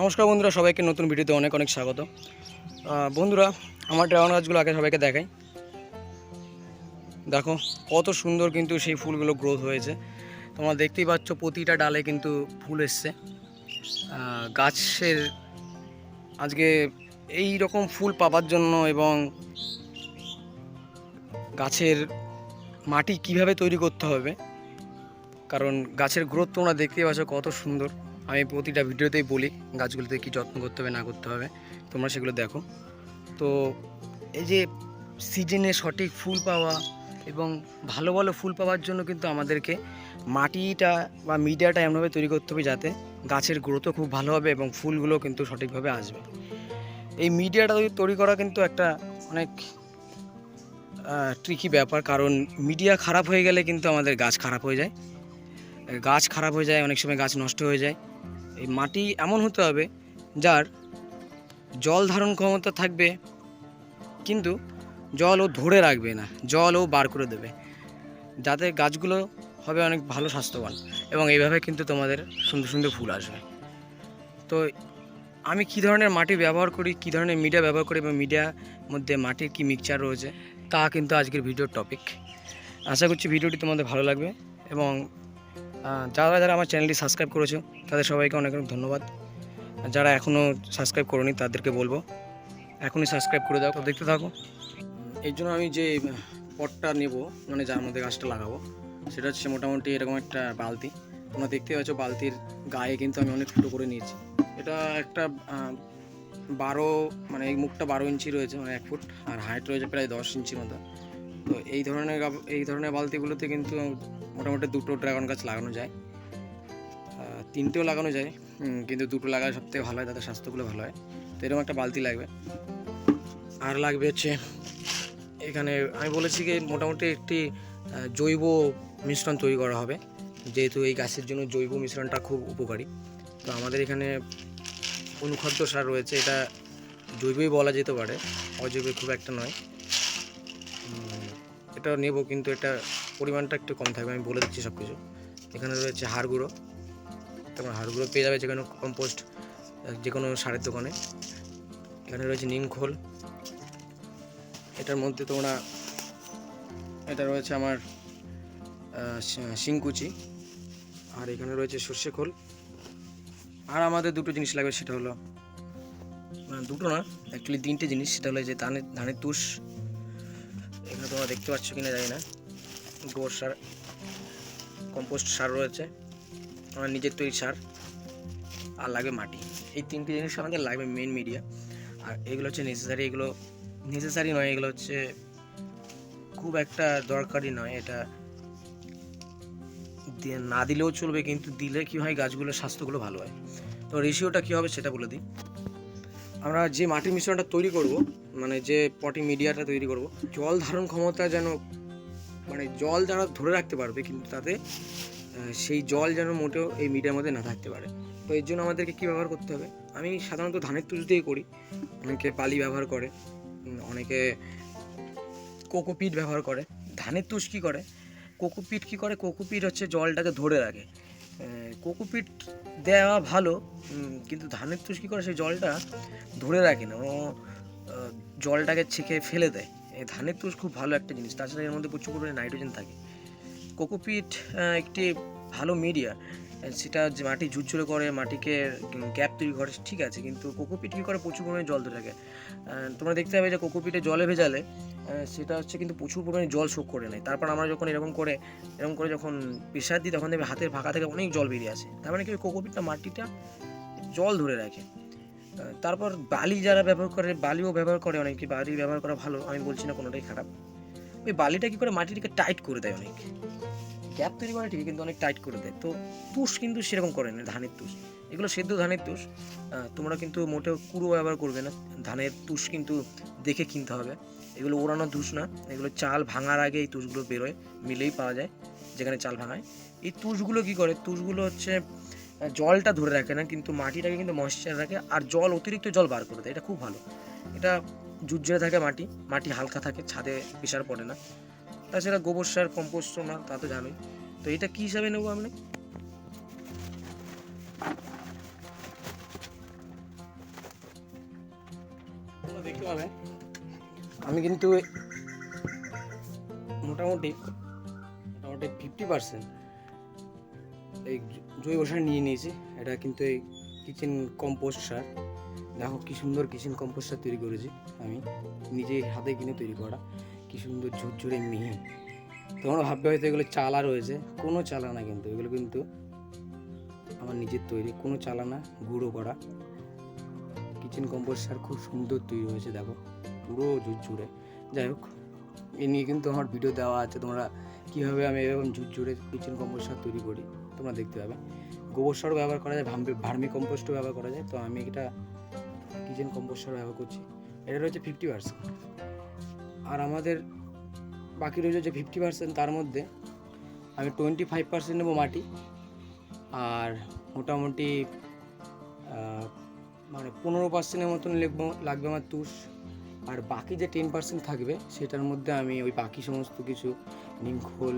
নমস্কার বন্ধুরা, সবাইকে নতুন ভিডিওতে অনেক অনেক স্বাগত। বন্ধুরা, আমার ড্রাগন গাছগুলো আগে সবাইকে দেখাই। দেখো, কত সুন্দর কিন্তু সেই ফুলগুলো গ্রোথ হয়েছে। তোমরা দেখতেই পাচ্ছ, প্রতিটা ডালে কিন্তু ফুল এসছে। গাছের আজকে এই রকম ফুল পাবার জন্য এবং গাছের মাটি কীভাবে তৈরি করতে হবে, কারণ গাছের গ্রোথ তোমরা দেখতেই পাচ্ছ কত সুন্দর। আমি প্রতিটা ভিডিওতেই বলি গাছগুলোতে কী যত্ন করতে হবে, না করতে হবে, তোমরা সেগুলো দেখো। তো এই যে সিজনে সঠিক ফুল পাওয়া এবং ভালো ভালো ফুল পাওয়ার জন্য কিন্তু আমাদেরকে মাটিটা বা মিডিয়াটা এমনভাবে তৈরি করতে হবে যাতে গাছের গ্রোথও খুব ভালো হবে এবং ফুলগুলো কিন্তু সঠিকভাবে আসবে। এই মিডিয়াটা তৈরি করা কিন্তু একটা অনেক ট্রিকি ব্যাপার, কারণ মিডিয়া খারাপ হয়ে গেলে কিন্তু আমাদের গাছ খারাপ হয়ে যায়। গাছ খারাপ হয়ে যায়, অনেক সময় গাছ নষ্ট হয়ে যায়। এই মাটি এমন হতে হবে যার জল ধারণ ক্ষমতা থাকবে, কিন্তু জল ও ধরে রাখবে না, জল ও বার করে দেবে। যাতে গাছগুলো হবে অনেক ভালো স্বাস্থ্যবান এবং এইভাবে কিন্তু তোমাদের সুন্দর সুন্দর ফুল আসবে। তো আমি কী ধরনের মাটি ব্যবহার করি, কী ধরনের মিডিয়া ব্যবহার করি এবং মিডিয়ার মধ্যে মাটির কী মিক্সচার রয়েছে, তা কিন্তু আজকের ভিডিওর টপিক আশা করছি ভিডিওটি তোমাদের ভালো লাগবে এবং যারা যারা আমার চ্যানেলটি সাবস্ক্রাইব করেছ, তাদের সবাইকে অনেক অনেক ধন্যবাদ। যারা এখনও সাবস্ক্রাইব করোনি, তাদেরকে বলব, এখনই সাবস্ক্রাইব করে দাও দেখতে থাকো। এই জন্য আমি যে পটটা নেব মানে যার মধ্যে গাছটা লাগাবো, সেটা হচ্ছে মোটামুটি এরকম একটা বালতি। তোমরা দেখতে পাচ্ছ বালতির গায়ে কিন্তু আমি অনেক ছোটো করে নিয়েছি। এটা একটা বারো মানে এই মুখটা বারো ইঞ্চি রয়েছে মানে এক ফুট, আর হাইট রয়েছে প্রায় দশ ইঞ্চির মতো। তো এই ধরনের এই ধরনের বালতিগুলোতে কিন্তু মোটামুটি দুটো ড্রাগন গাছ লাগানো যায়। তিনটেও লাগানো যায় কিন্তু দুটো লাগালে সব থেকে ভালো হয় তাদের স্বাস্থ্যগুলো ভালো হয়। তো এরকম একটা বালতি লাগবে। আর লাগবে হচ্ছে, এখানে আমি বলেছি যে মোটামুটি একটি জৈব মিশ্রণ তৈরি করা হবে। যেহেতু এই গাছের জন্য জৈব মিশ্রণটা খুব উপকারী। তো আমাদের এখানে অনুখাদ্য সার রয়েছে, এটা জৈবই বলা যেতে পারে, অজৈব খুব একটা নয়। এটা নেব, কিন্তু এটা পরিমাণটা একটু কম থাকবে, আমি বলে দিচ্ছি সব কিছু এখানে রয়েছে হাড় গুঁড়ো। তোমার হাড় গুঁড়ো পেয়ে যাবে যে কোনো কম্পোস্ট যে কোনো সারের দোকানে। এখানে রয়েছে নিম খোল। এটার মধ্যে তোমরা, এটা রয়েছে আমার শিংকুচি। আর এখানে রয়েছে সর্ষে খোল। আর আমাদের দুটো জিনিস লাগবে, সেটা হলো দুটো না অ্যাকচুয়ালি তিনটে জিনিস। সেটা হলো যে ধানের ধানের তুষ তোমরা দেখতে পাচ্ছ কিনা জানি না। গোবর সার, কম্পোস্ট সার রয়েছে। আমার নিজের তৈরি সার, আর লাগবে মাটি। এই তিনটি জিনিস আমাদের লাগবে মেন মিডিয়া আর এগুলো হচ্ছে নেসেসারি এগুলো নেসেসারি নয়, এগুলো হচ্ছে খুব একটা দরকারি নয়। এটা না দিলেও চলবে, কিন্তু দিলে কি হয় গাছগুলোর স্বাস্থ্যগুলো ভালো হয়। তো রেশিওটা কী হবে সেটা বলে দিই। আমরা যে মাটির মিশ্রণটা তৈরি করব মানে যে পটি মিডিয়াটা তৈরি করব, জল ধারণ ক্ষমতা যেন মানে জল যারা ধরে রাখতে পারবে কিন্তু তাতে সেই জল যেন মোটেও এই মিডিয়ার মধ্যে না থাকতে পারে। তো এর জন্য আমাদেরকে কী ব্যবহার করতে হবে? আমি সাধারণত ধানের তুষ দিয়েই করি। অনেকে পালি ব্যবহার করে অনেকে কোকোপিট ব্যবহার করে। ধানের তুষ কী করে? কোকোপিট কী করে? কোকোপিট হচ্ছে জলটাকে ধরে রাখে। কোকোপিট দেওয়া ভালো কিন্তু ধানের তুষ কী করে সেই জলটা ধরে রাখে না, ও জলটাকে ছেঁকে ফেলে দেয়। ধানের তুষ খুব ভালো একটা জিনিস, তাছাড়া এর মধ্যে প্রচুর পরিমাণে নাইট্রোজেন থাকে। কোকোপিট একটি ভালো মিডিয়া সেটা যে মাটি ঝুরঝুরে করে, মাটিকে গ্যাপ তৈরি করে, ঠিক আছে, কিন্তু কোকোপিট কী করে প্রচুর পরিমাণে জল ধরে রাখে? তোমরা দেখতে পাবে যে কোকোপিটে জলে ভেজালে সেটা হচ্ছে কিন্তু প্রচুর পরিমাণে জল শোক করে নেয়। তারপর আমরা যখন এরকম করে এরকম করে যখন প্রেশার দিই, তখন দেখবে হাতের ফাঁকা থেকে অনেক জল বেরিয়ে আসে। তার মানে কি ওই কোকোপিটটা মাটিটা জল ধরে রাখে। তারপর বালি যারা ব্যবহার করে, বালিও ব্যবহার করে অনেকে বালি ব্যবহার করা ভালো, আমি বলছি না কোনোটাই খারাপ। ওই বালিটা কী করে মাটিটাকে টাইট করে দেয় অনেক। গ্যাপ তৈরি করে ঠিকই কিন্তু অনেক টাইট করে দেয়। তো তুষ কিন্তু সেরকম করে না, ধানের তুষ। এগুলো সেদ্ধ ধানের তুষ। তোমরা কিন্তু মোটেও কুড়ো ব্যবহার করবে না। ধানের তুষ কিন্তু দেখে কিনতে হবে। এগুলো ওড়ানোর ধূস না, এগুলো চাল ভাঙার আগে এই তুষগুলো বেরোয়, মিলেই পাওয়া যায় যেখানে চাল ভাঙায়। এই তুষগুলো কী করে? তুষগুলো হচ্ছে জলটা ধরে রাখে না, কিন্তু মাটিটাকে কিন্তু ময়শ্চার রাখে, আর জল, অতিরিক্ত জল বার করে দেয়। এটা খুব ভালো। এটা জুজরে থাকে মাটি মাটি হালকা থাকে, ছাদে পেশার পড়ে না। তাছাড়া গোবর সার কম্পোস্ট না, তা তো জানোই। তো এটা কী হিসাবে নেব আমি দেখতে পাবেন আমি কিন্তু মোটামুটি মোটামুটি ফিফটি পার্সেন্ট এই জৈব সার নিয়ে নিয়েছি। এটা কিন্তু এই কিচেন কম্পোস্ট সার। দেখো কি সুন্দর কিচেন কম্পোস্ট সার তৈরি করেছি আমি। নিজে হাতে কিনে তৈরি করা। কি সুন্দর ঝুরঝুরে মিহি তোমরা ভাববে হয়তো এগুলো চালা রয়েছে। কোনো চালা না কিন্তু। এগুলো কিন্তু আমার নিজের তৈরি। কোনো চালা না, গুঁড়ো করা। কিচেন কম্পোস্ট সার খুব সুন্দর তৈরি হয়েছে, দেখো। পুরো ঝুরঝুরে। যাই হোক, এ নিয়ে কিন্তু আমার ভিডিও দেওয়া আছে। তোমরা কীভাবে আমি এরকম ঝুরঝুরে কিচেন কম্পোস্ট সার তৈরি করি, তোমরা দেখতে পাবে। গোবর সারও ব্যবহার করা যায় ভার্মি কম্পোস্টও ব্যবহার করা যায়। তো আমি এটা কিচেন কম্পোস্ট সার ব্যবহার করছি। এটা রয়েছে ফিফটি পার্সেন্ট আর আমাদের বাকি রয়েছে যে ফিফটি পার্সেন্ট তার মধ্যে আমি টোয়েন্টি ফাইভ পার্সেন্ট নেব মাটি। আর মোটামুটি মানে পনেরো পার্সেন্টের মতন লিখব লাগবে আমার তুষ। আর বাকি যে টেন পার্সেন্ট থাকবে, সেটার মধ্যে আমি ওই বাকি সমস্ত কিছু নিমখোল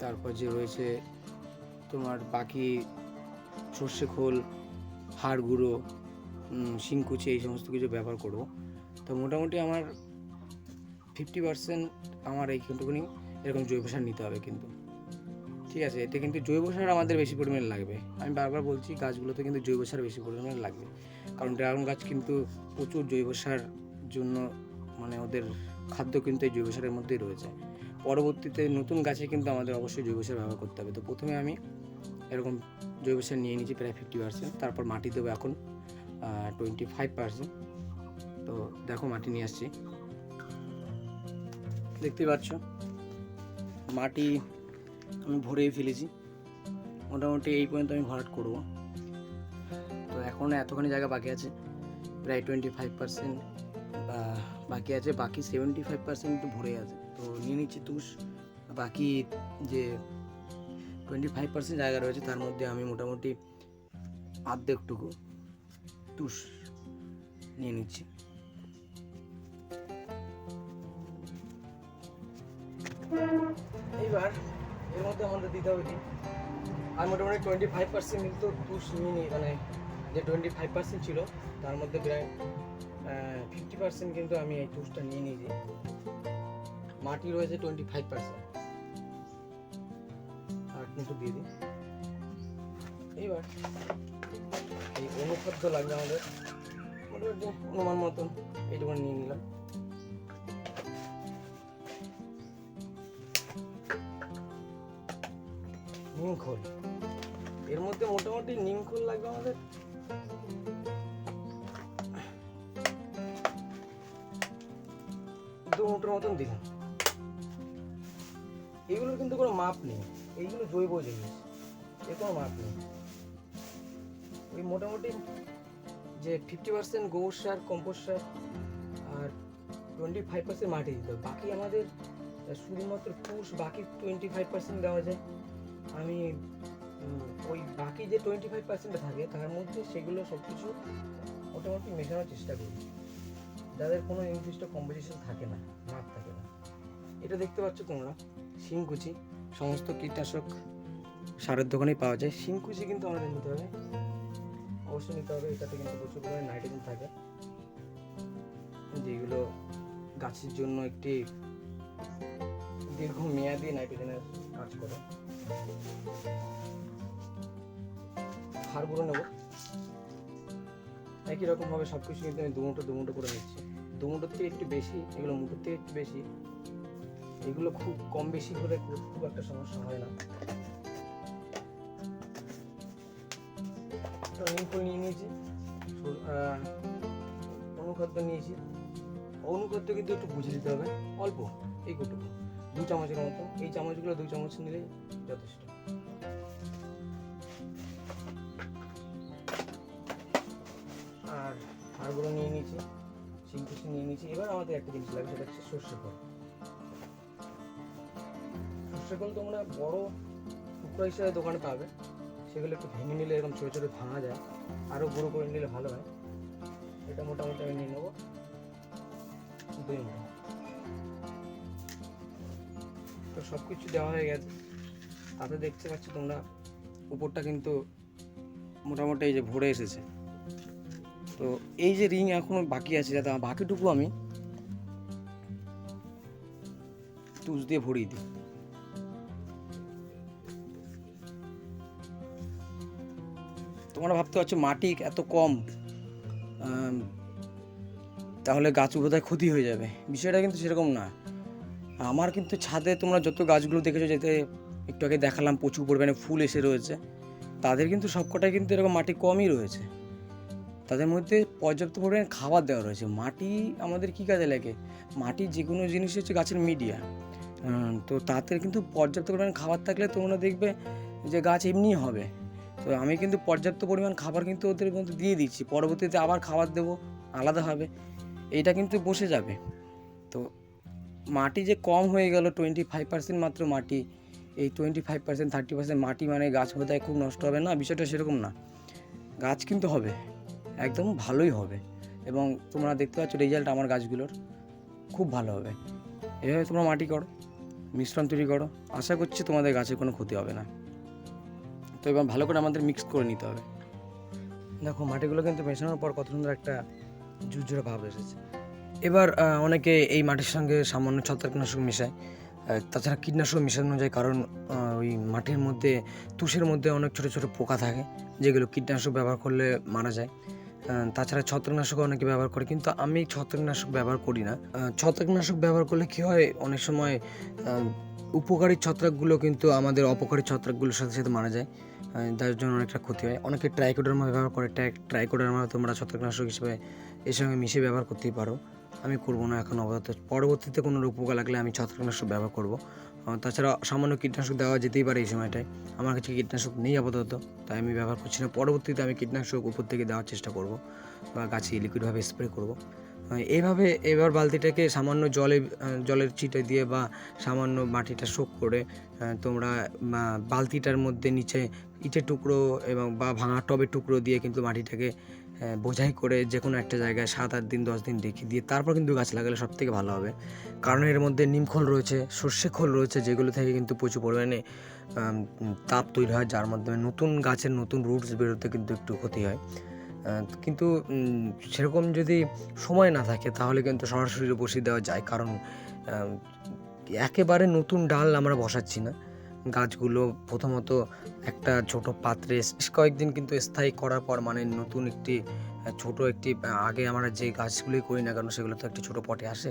তারপর যে রয়েছে তোমার বাকি সর্ষে খোল, হাড় গুঁড়ো শিংকুচি, এই সমস্ত কিছু ব্যবহার করব। তো মোটামুটি আমার ফিফটি পার্সেন্ট আমার এইখানটুকুনি এরকম জৈব সার নিতে হবে কিন্তু। ঠিক আছে, এতে কিন্তু জৈব সার আমাদের বেশি পরিমাণে লাগবে। আমি বারবার বলছি, গাছগুলোতে কিন্তু জৈব সার বেশি পরিমাণে লাগবে। কারণ ড্রাগন গাছ কিন্তু প্রচুর জৈব সার জন্য মানে ওদের খাদ্য কিন্তু এই জৈব সারের মধ্যেই রয়েছে। পরবর্তীতে নতুন গাছে কিন্তু আমাদের অবশ্যই জৈব সার ব্যবহার করতে হবে। তো প্রথমে আমি এরকম জৈব সার নিয়ে নিয়েছি প্রায় ফিফটি পার্সেন্ট তারপর মাটি দেবো এখন টোয়েন্টি ফাইভ পার্সেন্ট তো দেখো মাটি নিয়ে আসছি। দেখতেই পাচ্ছ? মাটি আমি ভরেই ফেলেছি। মোটামুটি এই পর্যন্ত আমি ভরাট করব। তো এখন এতখানি জায়গা বাকি আছে, প্রায় টোয়েন্টি ফাইভ পার্সেন্ট বাকি আছে, বাকি সেভেন্টি ফাইভ পার্সেন্ট তো ভরে আছে। তো নিয়ে নিচ্ছি তুষ, বাকি যে টোয়েন্টি ফাইভ পার্সেন্ট জায়গা রয়েছে তার মধ্যে আমি মোটামুটি আর্ধেকটুকু তুষ নিয়ে নিচ্ছি। এইবার এর মধ্যে আমাদের দিতে হবে আর মোটামুটি টোয়েন্টি ফাইভ পার্সেন্ট কিন্তু তুষ নিয়ে নিই মানে যে টোয়েন্টি ফাইভ পার্সেন্ট ছিল, তার মধ্যে প্রায় ফিফটি পার্সেন্ট কিন্তু আমি এই তুষটা নিয়ে নিয়েছি। মাটি রয়েছে টোয়েন্টি ফাইভ পার্সেন্ট আর কিন্তু দিয়ে দিই। এইবার, এই অনুখাদ্য লাগবে আমাদের। অনুমান মতন এইটুকু নিয়ে নিলাম। নিমখোল এর মধ্যে মোটামুটি নিমখোল লাগবে আমাদের? মতন দিলাম এগুলোর কিন্তু কোনো মাপ নেই। এইগুলো জৈব জিনিস। এর কোনো মাপ নেই। ওই মোটামুটি যে ফিফটি পার্সেন্ট গোবর সার কম্পোস্ট সার আর টোয়েন্টি ফাইভ পার্সেন্ট মাটি। দিতে হবে বাকি আমাদের শুধুমাত্র পুষ, বাকি টোয়েন্টি ফাইভ পার্সেন্ট দেওয়া যায়। আমি ওই বাকি যে টোয়েন্টি ফাইভ পার্সেন্টটা থাকে, তার মধ্যে সেগুলো সব কিছু মোটামুটি মেশানোর চেষ্টা করি। যাদের কোনো নির্দিষ্ট কম্পিটিশন থাকে না মাপ থাকে না। এটা দেখতে পাচ্ছ তোমরা? শিংকুচি সমস্ত কীটনাশক সারের দোকানেই পাওয়া যায়। শিংকুচি কিন্তু আমাদের নিতে হবে। অবশ্যই নিতে হবে। এটাতে কিন্তু প্রচুর পরিমাণে নাইট্রোজেন থাকে। যেগুলো গাছের জন্য একটি দীর্ঘ মেয়াদি নাইট্রোজেনের কাজ করে। হাড় গুঁড়ো নেব। একই রকম ভাবে সব কিছু কিন্তু আমি দুমুটো দুমুটো করে নিচ্ছি। দুমুটোর থেকে একটু বেশি, এগুলো মুটোর থেকে একটু বেশি। এগুলো খুব কম বেশি হলে খুব একটা সমস্যা হয় না। নিমফুল নিয়ে নিয়েছি। অনুখাদ্য নিয়েছি। অনুখাদ্য কিন্তু একটু বুঝে দিতে হবে। অল্প, এইটুকু। দু চামচের মতো। এই চামচগুলো দু চামচ নিলেই যথেষ্ট। আর হাড়গুলো নিয়ে নিয়েছি। শিংকুচি নিয়ে নিয়েছি। এবার আমাদের একটা জিনিস লাগবে, সেটা হচ্ছে সর্ষে খোল। খোল তোমরা বড় টুকরো হিসেবে দোকানে পাবে। সেগুলো একটু ভেঙে নিলে এরকম ছোটো ছোটো ভাঙা যায়। আরও গুঁড়ো করে নিলে ভালো হয়। এটা মোটামুটি আমি নিয়ে নেব। দুই মুঠো তো সব কিছু দেওয়া হয়ে গেছে। তাতে দেখতে পাচ্ছ তোমরা উপরটা কিন্তু মোটামুটি এই যে ভরে এসেছে। তো এই যে রিং এখনও বাকি আছে, যাতে বাকিটুকু আমি টুস দিয়ে ভরিয়ে দিই। তোমরা ভাবতে পারছ মাটি এত কম তাহলে গাছ বোধহয় ক্ষতি হয়ে যাবে। বিষয়টা কিন্তু সেরকম না। আমার কিন্তু ছাদে তোমরা যত গাছগুলো দেখেছ, যেতে একটু আগে দেখালাম প্রচুর পরিমাণে ফুল এসে রয়েছে, তাদের কিন্তু সবকটাই কিন্তু এরকম মাটি কমই রয়েছে। তাদের মধ্যে পর্যাপ্ত পরিমাণে খাবার দেওয়া রয়েছে। মাটি আমাদের কী কাজে লাগে? মাটি যে কোনো জিনিস হচ্ছে গাছের মিডিয়া তো তাতে কিন্তু পর্যাপ্ত পরিমাণ খাবার থাকলে তোমরা দেখবে যে গাছ এমনিই হবে। তো আমি কিন্তু পর্যাপ্ত পরিমাণ খাবার কিন্তু ওদের মধ্যে দিয়ে দিচ্ছি। পরবর্তীতে আবার খাবার দেবো আলাদাভাবে এইটা কিন্তু বসে যাবে। তো মাটি যে কম হয়ে গেল টোয়েন্টি ফাইভ পার্সেন্ট মাত্র মাটি। এই twenty five percent thirty percent মাটি মানে গাছ বোধহয় খুব নষ্ট হবে না? বিষয়টা সেরকম না। গাছ কিন্তু হবে, একদম ভালোই হবে। এবং তোমরা দেখতে পাচ্ছ রেজাল্ট আমার গাছগুলোর। খুব ভালো হবে। এভাবে তোমরা মাটি করো, মিশ্রণ তৈরি করো। আশা করছি তোমাদের গাছের কোনো ক্ষতি হবে না। তো এবার ভালো করে আমাদের মিক্স করে নিতে হবে। দেখো, মাটিগুলো কিন্তু মেশানোর পর কত সুন্দর একটা ঝুরঝুরে ভাব এসেছে। এবার অনেকে এই মাটির সঙ্গে সামান্য ছত্রাকনাশক মেশায়। তাছাড়া কীটনাশক মেশানো যায়, কারণ ওই মাটির মধ্যে, তুষের মধ্যে অনেক ছোট ছোট পোকা থাকে, যেগুলো কীটনাশক ব্যবহার করলে মারা যায়। তাছাড়া ছত্রাকনাশক অনেকে ব্যবহার করে, কিন্তু আমি ছত্রাকনাশক ব্যবহার করি না। ছত্রাকনাশক ব্যবহার করলে কী হয়, অনেক সময় উপকারী ছত্রাকগুলো কিন্তু আমাদের অপকারী ছত্রাকগুলোর সাথে সাথে মারা যায়। যার জন্য অনেকটা ক্ষতি হয়। অনেকে ট্রাইকোডার্মা ব্যবহার করে ট্রাইকোডার্মা তোমরা ছত্রাকনাশক হিসেবে এর সঙ্গে মিশিয়ে ব্যবহার করতেই পারো। আমি করব না এখন আপাতত। পরবর্তীতে কোনো উপকার লাগলে আমি ছত্রাকনাশক ব্যবহার করব। তাছাড়া সামান্য কীটনাশক দেওয়া যেতেই পারে এই সময়টায়। আমার কাছে কীটনাশক নেই আপাতত, তাই আমি ব্যবহার করছি না। পরবর্তীতে আমি কীটনাশক উপর থেকে দেওয়ার চেষ্টা করব বা গাছে লিকুইডভাবে স্প্রে করব। এইভাবে এবার বালতিটাকে সামান্য জলে জলের ছিটে দিয়ে বা সামান্য মাটিটা শোক করে তোমরা বালতিটার মধ্যে নিচে ইটের টুকরো এবং বা ভাঙা টবের টুকরো দিয়ে কিন্তু মাটিটাকে বোঝাই করে যে কোনো একটা জায়গায় সাত আট দিন, দশ দিন রেখে দিয়ে তারপর কিন্তু গাছ লাগালে সব থেকে ভালো হবে। কারণ এর মধ্যে নিমখোল রয়েছে, সর্ষে খোল রয়েছে, যেগুলো থেকে কিন্তু প্রচুর পরিমাণে তাপ তৈরি হয়, যার মাধ্যমে নতুন গাছের নতুন রুটস বেরোতে কিন্তু একটু ক্ষতি হয়। কিন্তু সেরকম যদি সময় না থাকে, তাহলে কিন্তু সরাসরি বসিয়ে দেওয়া যায়। কারণ একেবারে নতুন ডাল আমরা বসাচ্ছি না। গাছগুলো প্রথমত একটা ছোট পাত্রে বেশ কয়েকদিন কিন্তু স্থায়ী করার পর মানে নতুন একটি ছোট একটি আগে আমরা যে গাছগুলোই করি না কেন, সেগুলো তো একটি ছোট পটে আসে।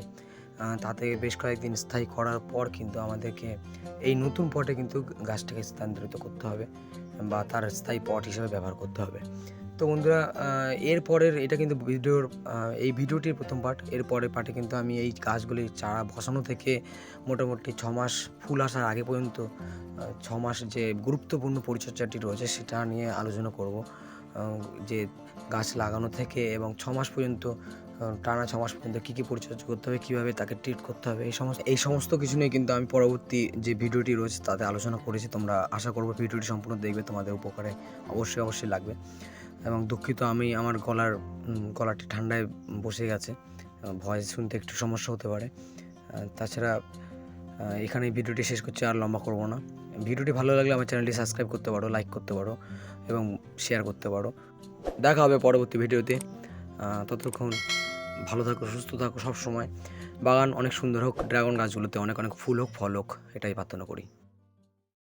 তাতে বেশ কয়েকদিন স্থায়ী করার পর কিন্তু আমাদেরকে এই নতুন পটে কিন্তু গাছটাকে স্থানান্তরিত করতে হবে, বা তার স্থায়ী পট হিসেবে ব্যবহার করতে হবে। তো বন্ধুরা এর পরের এটা কিন্তু ভিডিওর এই ভিডিওটির প্রথম পার্ট এর পরের পার্টে কিন্তু আমি এই গাছগুলির চারা বসানো থেকে মোটামুটি ছ মাস ফুল আসার আগে পর্যন্ত ছ মাস যে গুরুত্বপূর্ণ পরিচর্যাটি রয়েছে সেটা নিয়ে আলোচনা করব। যে গাছ লাগানো থেকে এবং ছ মাস পর্যন্ত টানা ছ মাস পর্যন্ত কী কী পরিচর্যা করতে হবে, কীভাবে তাকে ট্রিট করতে হবে, এই সমস্ত এই সমস্ত কিছু নিয়ে কিন্তু আমি পরবর্তী যে ভিডিওটি রয়েছে তাতে আলোচনা করেছি। তোমরা আশা করব ভিডিওটি সম্পূর্ণ দেখবে, তোমাদের উপকারে অবশ্যই অবশ্যই লাগবে। এবং দুঃখিত আমি আমার গলার গলাটি ঠান্ডায় বসে গেছে। ভয়েস শুনতে একটু সমস্যা হতে পারে। তাছাড়া এখানে ভিডিওটি শেষ করছি, আর লম্বা করব না। ভিডিওটি ভালো লাগলে আমার চ্যানেলটি সাবস্ক্রাইব করতে পারো, লাইক করতে পারো এবং শেয়ার করতে পারো। দেখা হবে পরবর্তী ভিডিওতে। ততক্ষণ ভালো থাকো, সুস্থ থাকো সব সময় বাগান অনেক সুন্দর হোক, ড্রাগন গাছগুলোতে অনেক অনেক ফুল হোক, ফল হোক, এটাই প্রার্থনা করি।